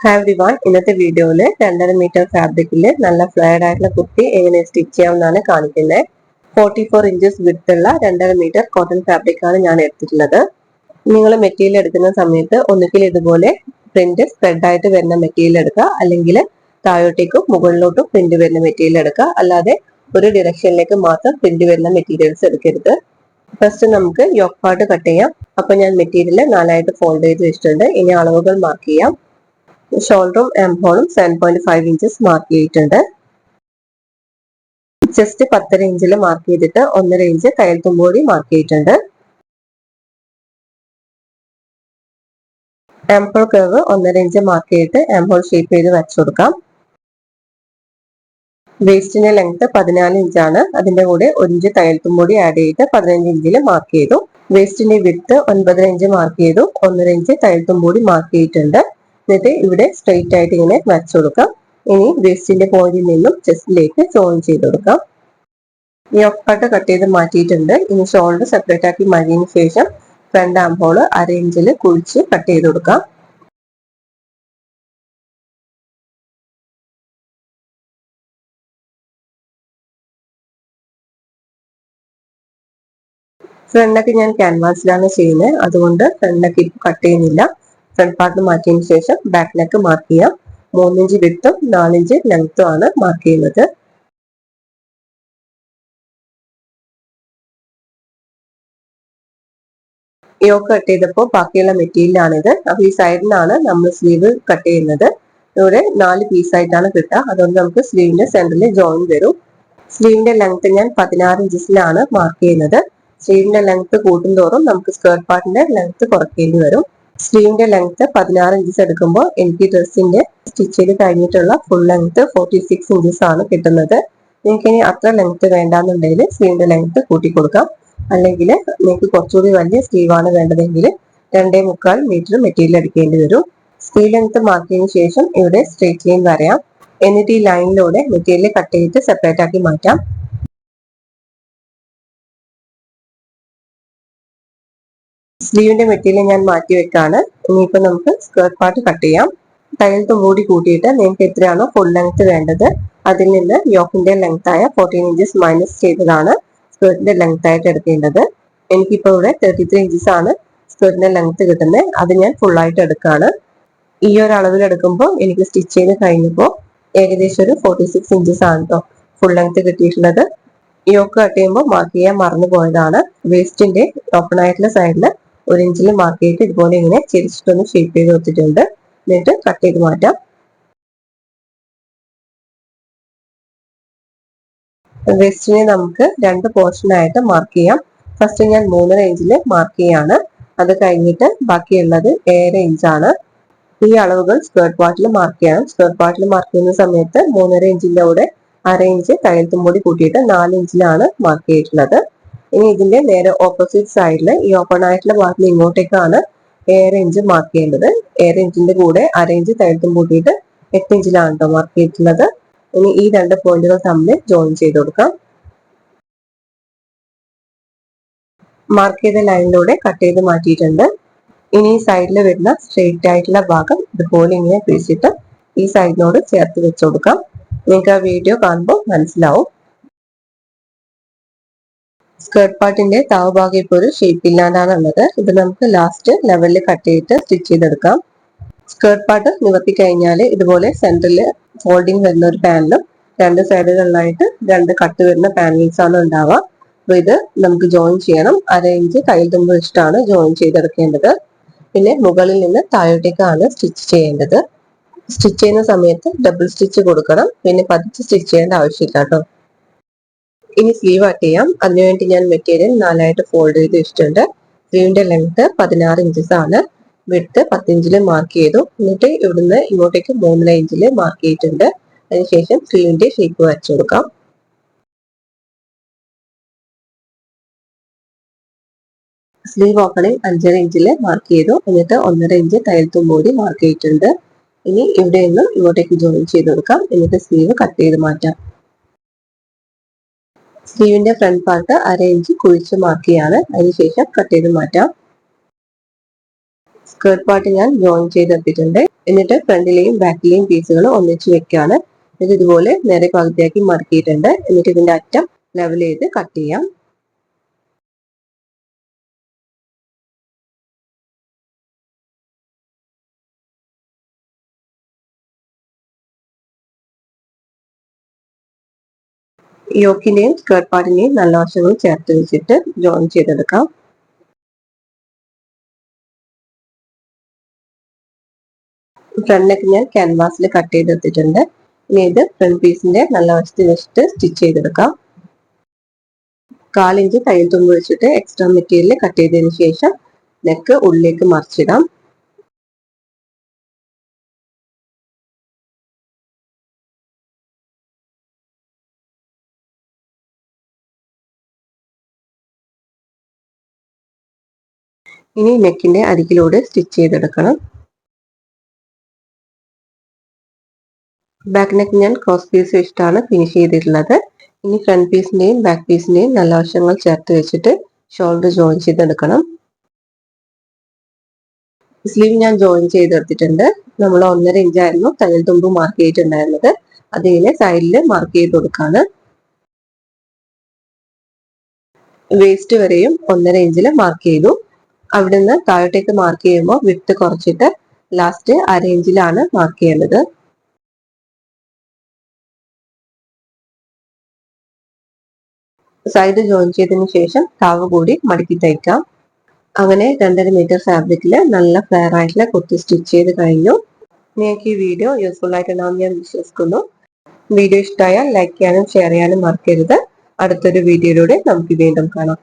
Every one ഇന്നത്തെ വീഡിയോയിൽ രണ്ടര മീറ്റർ ഫാബ്രിക്കിൽ നല്ല ഫ്ലയർഡ് ആയിട്ടുള്ള കുട്ടി എങ്ങനെ സ്റ്റിച്ച് ചെയ്യാമെന്നാണ് കാണിക്കുന്നത്. ഫോർട്ടി ഫോർ ഇഞ്ചസ് വിടുത്തുള്ള രണ്ടര മീറ്റർ കോട്ടൺ ഫാബ്രിക് ആണ് ഞാൻ എടുത്തിട്ടുള്ളത്. നിങ്ങൾ മെറ്റീരിയൽ എടുക്കുന്ന സമയത്ത് ഒന്നുകിൽ ഇതുപോലെ പ്രിന്റ് സ്പ്രെഡ് ആയിട്ട് വരുന്ന മെറ്റീരിയൽ എടുക്കുക അല്ലെങ്കിൽ താഴോട്ടേക്കും മുകളിലോട്ടും പ്രിന്റ് വരുന്ന മെറ്റീരിയൽ എടുക്കുക. അല്ലാതെ ഒരു ഡിറക്ഷനിലേക്ക് മാത്രം പ്രിന്റ് വരുന്ന മെറ്റീരിയൽസ് എടുക്കരുത്. ഫസ്റ്റ് നമുക്ക് യോക്ക് പാർട്ട് കട്ട് ചെയ്യാം. അപ്പൊ ഞാൻ മെറ്റീരിയൽ നാലായിട്ട് ഫോൾഡ് ചെയ്ത് വെച്ചിട്ടുണ്ട്. ഇനി അളവുകൾ മാർക്ക് ചെയ്യാം. ഷോൾഡറും എംഹോളും seven point five inches mark ചെയ്തിട്ടുണ്ട്. ചെസ്റ്റ് പത്തര ഇഞ്ചിൽ മാർക്ക് ചെയ്തിട്ട് ഒന്നര ഇഞ്ച് കയ്യിൽ തുമ്പോടി മാർക്ക് ചെയ്തിട്ടുണ്ട്. എംഹോൾ കർവ് ഒന്നര ഇഞ്ച് മാർക്ക് ചെയ്തിട്ട് എംഹോൾ ഷേപ്പ് ചെയ്ത് വരച്ചു കൊടുക്കാം. വേസ്റ്റിന്റെ ലെങ്ത് പതിനാല് ഇഞ്ചാണ് അതിന്റെ കൂടെ ഒരു ഇഞ്ച് തയൽ തുമ്പോടി ആഡ് ചെയ്ത് പതിനഞ്ച് ഇഞ്ചിൽ മാർക്ക് ചെയ്തു. വേസ്റ്റിന്റെ വിത്ത് ഒൻപതര ഇഞ്ച് മാർക്ക് ചെയ്തു. ഒന്നര ഇഞ്ച് തയൽ തുമ്പോടി മാർക്ക് ചെയ്തിട്ടുണ്ട്. എന്നിട്ട് ഇവിടെ സ്ട്രെയിറ്റ് ആയിട്ട് ഇങ്ങനെ വരച്ചു കൊടുക്കാം. ഇനി വേസ്റ്റിന്റെ പോയിന്റിൽ നിന്നും ചെസ്റ്റിലേക്ക് ജോയിൻ ചെയ്ത് കൊടുക്കാം. ഈ ഒക്കട്ട് കട്ട് ചെയ്ത് മാറ്റിയിട്ടുണ്ട്. ഇനി ഷോൾഡർ സെപ്പറേറ്റ് ആക്കി മാറ്റിയതിനു ശേഷം ഫ്രണ്ട് ആം ഹോൾ അര ഇഞ്ചിൽ കുഴിച്ച് കട്ട് ചെയ്ത് കൊടുക്കാം. ഫ്രണ്ടൊക്കെ ഞാൻ ക്യാൻവാസിലാണ് ചെയ്യുന്നത്. അതുകൊണ്ട് ഫ്രണ്ടൊക്കെ ഇപ്പൊ കട്ട് ചെയ്യുന്നില്ല. ഫ്രണ്ട് പാർട്ട് മാറ്റിയതിനു ശേഷം ബാക്ക് നെക്ക് മാർക്ക് ചെയ്യാം. മൂന്നിഞ്ച് വിട്ടും നാലിഞ്ച് ലെങ്ത്തും ആണ് മാർക്ക് ചെയ്യുന്നത്. യോക്ക് കട്ട് ചെയ്തപ്പോൾ ബാക്കിയുള്ള മെറ്റീരിയലാണിത് അപ്പൊ ഈ സൈഡിലാണ് നമ്മൾ സ്ലീവ് കട്ട് ചെയ്യുന്നത്. ഇവിടെ നാല് പീസായിട്ടാണ് കിട്ടുക. അതുകൊണ്ട് നമുക്ക് സ്ലീവിന്റെ സെന്ററിൽ ജോയിൻ വരും. സ്ലീവിന്റെ ലെങ്ത് ഞാൻ പതിനാറ് ഇഞ്ചസിലാണ് മാർക്ക് ചെയ്യുന്നത്. സ്ലീവിന്റെ ലെങ്ത് കൂട്ടുന്തോറും നമുക്ക് സ്കേർട്ട് പാർട്ടിന്റെ ലെങ്ത് കുറയ്ക്കേണ്ടി വരും. സ്ലീവിന്റെ ലെങ്ത് പതിനാറ് ഇഞ്ചസ് എടുക്കുമ്പോൾ എനിക്ക് ഡ്രസ്സിന്റെ സ്റ്റിച്ച് ചെയ്ത് കഴിഞ്ഞിട്ടുള്ള full length forty six inches ആണ് കിട്ടുന്നത്. നിങ്ങൾക്ക് ഇനി അത്ര ലെങ്ത് വേണ്ടാന്നുണ്ടെങ്കിൽ സ്ലീവിന്റെ ലെങ്ത് കൂട്ടി കൊടുക്കാം. അല്ലെങ്കിൽ നിങ്ങൾക്ക് കുറച്ചുകൂടി വലിയ സ്ലീവ് ആണ് വേണ്ടതെങ്കിൽ രണ്ടേ മുക്കാൽ മീറ്റർ മെറ്റീരിയൽ എടുക്കേണ്ടി വരും. സ്ലീവ് ലെങ്ത് മാറ്റിയതിന് ശേഷം ഇവിടെ സ്ട്രേറ്റ് ലൈൻ വരയാം. എന്നിട്ട് ഈ ലൈനിലൂടെ മെറ്റീരിയൽ കട്ട് ചെയ്തിട്ട് സെപ്പറേറ്റ് ആക്കി മാറ്റാം. സ്ലീവിന്റെ മെറ്റീരിയൽ ഞാൻ മാറ്റി വെക്കാണ്. ഇനിയിപ്പോ നമുക്ക് സ്കേർട്ട് പാർട്ട് കട്ട് ചെയ്യാം. തയ്യൽ മൂടി കൂട്ടിയിട്ട് നിങ്ങൾക്ക് എത്രയാണോ ഫുൾ ലെങ്ത് വേണ്ടത് അതിൽ നിന്ന് യോക്കിന്റെ ലെങ്ത് ആയ ഫോർട്ടീൻ ഇഞ്ചസ് മൈനസ് ചെയ്തതാണ് സ്കേർട്ടിന്റെ ലെങ്ത് ആയിട്ട് എടുക്കേണ്ടത്. എനിക്കിപ്പോ ഇവിടെ തേർട്ടി ത്രീ ഇഞ്ചസ് ആണ് സ്കേർട്ടിന്റെ ലെങ്ത് കിട്ടുന്നത്. അത് ഞാൻ ഫുൾ ആയിട്ട് എടുക്കാണ്. ഈ ഒരു അളവിൽ എടുക്കുമ്പോൾ എനിക്ക് സ്റ്റിച്ച് ചെയ്ത് കഴിഞ്ഞപ്പോൾ ഏകദേശം ഒരു ഫോർട്ടി സിക്സ് ഇഞ്ചസ് ആണ് കേട്ടോ ഫുൾ ലെങ്ത് കിട്ടിയിട്ടുള്ളത്. യോക്ക് കട്ട് ചെയ്യുമ്പോൾ മാർക്ക് ചെയ്യാൻ മറന്നു പോയതാണ്. വേസ്റ്റിന്റെ ഓപ്പൺ ആയിട്ടുള്ള സൈഡിൽ ഒരു ഇഞ്ചിൽ മാർക്ക് ചെയ്തിട്ട് ഇതുപോലെ ഇങ്ങനെ ചെരിച്ചിട്ടൊന്ന് ഷേപ്പ് ചെയ്ത് കൊടുത്തിട്ടുണ്ട്. എന്നിട്ട് കട്ട് ചെയ്ത് മാറ്റാം. വെസ്റ്റിനെ നമുക്ക് രണ്ട് പോർഷൻ ആയിട്ട് മാർക്ക് ചെയ്യാം. ഫസ്റ്റ് ഞാൻ മൂന്നര ഇഞ്ചിൽ മാർക്ക് ചെയ്യാണ്. അത് കഴിഞ്ഞിട്ട് ബാക്കിയുള്ളത് ഏഴര ഇഞ്ചാണ് ഈ അളവുകൾ സ്കേർട്ട് പാർട്ടിൽ മാർക്ക് ചെയ്യണം. സ്കേർട്ട് പാർട്ടിൽ മാർക്ക് ചെയ്യുന്ന സമയത്ത് മൂന്നര ഇഞ്ചിന്റെ കൂടെ അര ഇഞ്ച് തയ്യൽത്തും കൂടി കൂട്ടിയിട്ട് നാല് ഇഞ്ചിലാണ് മാർക്ക് ചെയ്തിട്ടുള്ളത്. ഇനി ഇതിന്റെ നേരെ ഓപ്പോസിറ്റ് സൈഡിൽ ഈ ഓപ്പൺ ആയിട്ടുള്ള ഭാഗത്തിൽ ഇങ്ങോട്ടേക്കാണ് ഏഴര ഇഞ്ച് മാർക്ക് ചെയ്യേണ്ടത്. ഏഴര ഇഞ്ചിന്റെ കൂടെ അര ഇഞ്ച് തഴുത്തും കൂട്ടിയിട്ട് എട്ട് ഇഞ്ചിലാണ് കേട്ടോ മാർക്ക് ചെയ്തിട്ടുള്ളത്. ഇനി ഈ രണ്ട് പോയിന്റുകൾ തമ്മിൽ ജോയിൻ ചെയ്ത് കൊടുക്കാം. മാർക്ക് ചെയ്ത ലൈനിലൂടെ കട്ട് ചെയ്ത് മാറ്റിയിട്ടുണ്ട്. ഇനി ഈ സൈഡിൽ വരുന്ന സ്ട്രെയിറ്റ് ആയിട്ടുള്ള ഭാഗം ഇതുപോലെ ഇങ്ങനെ പിടിച്ചിട്ട് ഈ സൈഡിനോട് ചേർത്ത് വെച്ചുകൊടുക്കാം നിങ്ങൾക്ക് ആ വീഡിയോ കാണുമ്പോൾ മനസ്സിലാവും. സ്കേർട്ട് പാർട്ടിന്റെ താവഭാഗം ഇപ്പോൾ ഒരു ഷേപ്പ് ഇല്ലാണ്ടാണ് ഉള്ളത്. ഇത് നമുക്ക് ലാസ്റ്റ് ലെവലിൽ കട്ട് ചെയ്തിട്ട് സ്റ്റിച്ച് ചെയ്തെടുക്കാം. സ്കേർട്ട് പാർട്ട് നിവർത്തി കഴിഞ്ഞാൽ ഇതുപോലെ സെന്ററിൽ ഫോൾഡിങ് വരുന്ന ഒരു പാനലും രണ്ട് സൈഡുകളിലായിട്ട് രണ്ട് കട്ട് വരുന്ന പാനൽസ് ആണ് ഉണ്ടാവുക. അപ്പൊ ഇത് നമുക്ക് ജോയിൻ ചെയ്യണം. അര ഇഞ്ച് കയ്യിൽ തുമ്പ് വെച്ചിട്ടാണ് ജോയിൻ ചെയ്തെടുക്കേണ്ടത്. പിന്നെ മുകളിൽ നിന്ന് താഴോട്ടേക്കാണ് സ്റ്റിച്ച് ചെയ്യേണ്ടത്. സ്റ്റിച്ച് ചെയ്യുന്ന സമയത്ത് ഡബിൾ സ്റ്റിച്ച് കൊടുക്കണം. പിന്നെ പതിച്ച് സ്റ്റിച്ച് ചെയ്യേണ്ട ആവശ്യമില്ല കേട്ടോ. ഇനി സ്ലീവ് കട്ട് ചെയ്യാം. അതിനുവേണ്ടി ഞാൻ മെറ്റീരിയൽ നാലായിട്ട് ഫോൾഡ് ചെയ്ത് വെച്ചിട്ടുണ്ട്. സ്ലീവിന്റെ ലെങ്ത് പതിനാറ് ഇഞ്ചസ് ആണ്. വിട്ട് പത്തിഞ്ചിൽ മാർക്ക് ചെയ്തു. എന്നിട്ട് ഇവിടുന്ന് ഇങ്ങോട്ടേക്ക് മൂന്നര ഇഞ്ചിൽ മാർക്ക് ചെയ്തിട്ടുണ്ട്. അതിനുശേഷം സ്ലീവിന്റെ ഷേപ്പ് വരച്ചു കൊടുക്കാം. സ്ലീവ് ഓപ്പണിംഗ് അഞ്ചര ഇഞ്ചിൽ മാർക്ക് ചെയ്തു. എന്നിട്ട് ഒന്നര ഇഞ്ച് തയ്യൽ കൂടി മാർക്ക് ചെയ്തിട്ടുണ്ട്. ഇനി ഇവിടെ നിന്ന് ഇങ്ങോട്ടേക്ക് ജോയിൻ ചെയ്ത് കൊടുക്കാം. എന്നിട്ട് സ്ലീവ് കട്ട് ചെയ്ത് മാറ്റാം. സ്ലീവിന്റെ ഫ്രണ്ട് പാർട്ട് അര ഇഞ്ച് കുഴിച്ച് മാർക്ക് ചെയ്യാണ്. അതിനുശേഷം കട്ട് ചെയ്ത് മാറ്റാം. സ്കേർട്ട് പാർട്ട് ഞാൻ ജോയിൻ ചെയ്തെടുത്തിട്ടുണ്ട് എന്നിട്ട് ഫ്രണ്ടിലെയും ബാക്കിലെയും പീസുകൾ ഒന്നിച്ച് വെക്കുകയാണ് എന്നിട്ട് ഇതുപോലെ നേരെ പകുതിയാക്കി മടക്കിയിട്ടുണ്ട് എന്നിട്ട് ഇതിന്റെ അറ്റം ലെവൽ ചെയ്ത് കട്ട് ചെയ്യാം. യോക്കിന്റെയും സ്കേർട്ട് പാർട്ടിന്റെയും നല്ല വശങ്ങൾ ചേർത്ത് വെച്ചിട്ട് ജോയിൻ ചെയ്തെടുക്കാം. ഫ്രണ്ട് ഞാൻ ക്യാൻവാസിൽ കട്ട് ചെയ്തെടുത്തിട്ടുണ്ട്. ഇനി ഇത് ഫ്രണ്ട് പീസിന്റെ നല്ല വശത്ത് വെച്ചിട്ട് സ്റ്റിച്ച് ചെയ്തെടുക്കാം. കാലിഞ്ച് തയ്യൽ തുമ്പ് വെച്ചിട്ട് എക്സ്ട്രാ മെറ്റീരിയൽ കട്ട് ചെയ്തതിന് ശേഷം നെക്ക് ഉള്ളിലേക്ക് മറിച്ചിടാം. ഇനി നെക്കിന്റെ അരികിലൂടെ സ്റ്റിച്ച് ചെയ്തെടുക്കണം. ബാക്ക് നെക്ക് ഞാൻ ക്രോസ് പീസ് വെച്ചിട്ടാണ് ഫിനിഷ് ചെയ്തിട്ടുള്ളത്. ഇനി ഫ്രണ്ട് പീസിന്റെയും ബാക്ക് പീസിന്റെയും നല്ല വശങ്ങൾ ചേർത്ത് വെച്ചിട്ട് ഷോൾഡർ ജോയിൻ ചെയ്തെടുക്കണം. സ്ലീവ് ഞാൻ ജോയിൻ ചെയ്തെടുത്തിട്ടുണ്ട്. നമ്മൾ ഒന്നര ഇഞ്ചായിരുന്നു തയ്യൽ തുമ്പ് മാർക്ക് ചെയ്തിട്ടുണ്ടായിരുന്നത്. അതിങ്ങനെ സൈഡിൽ മാർക്ക് ചെയ്ത് കൊടുക്കാണ്. വേസ്റ്റ് വരെയും ഒന്നര ഇഞ്ചിൽ മാർക്ക് ചെയ്തു. അവിടുന്ന് താഴോട്ടേക്ക് മാർക്ക് ചെയ്യുമ്പോൾ വിട്ട് കുറച്ചിട്ട് ലാസ്റ്റ് അര ഇഞ്ചിലാണ് മാർക്ക് ചെയ്യേണ്ടത് സൈഡ് ജോയിൻ ചെയ്തതിന് ശേഷം താവ് കൂടി മടക്കി തയ്ക്കാം. അങ്ങനെ രണ്ടര മീറ്റർ ഫാബ്രിക്കിൽ നല്ല ഫ്ലെയർ ആയിട്ടുള്ള കുർത്തി സ്റ്റിച്ച് ചെയ്ത് കഴിഞ്ഞു. നിങ്ങൾക്ക് ഈ വീഡിയോ യൂസ്ഫുൾ ആയിട്ടുണ്ടാവും ഞാൻ വിശ്വസിക്കുന്നു. വീഡിയോ ഇഷ്ടമായാൽ ലൈക്ക് ചെയ്യാനും ഷെയർ ചെയ്യാനും മറക്കരുത്. അടുത്തൊരു വീഡിയോയിലൂടെ നമുക്ക് വീണ്ടും കാണാം.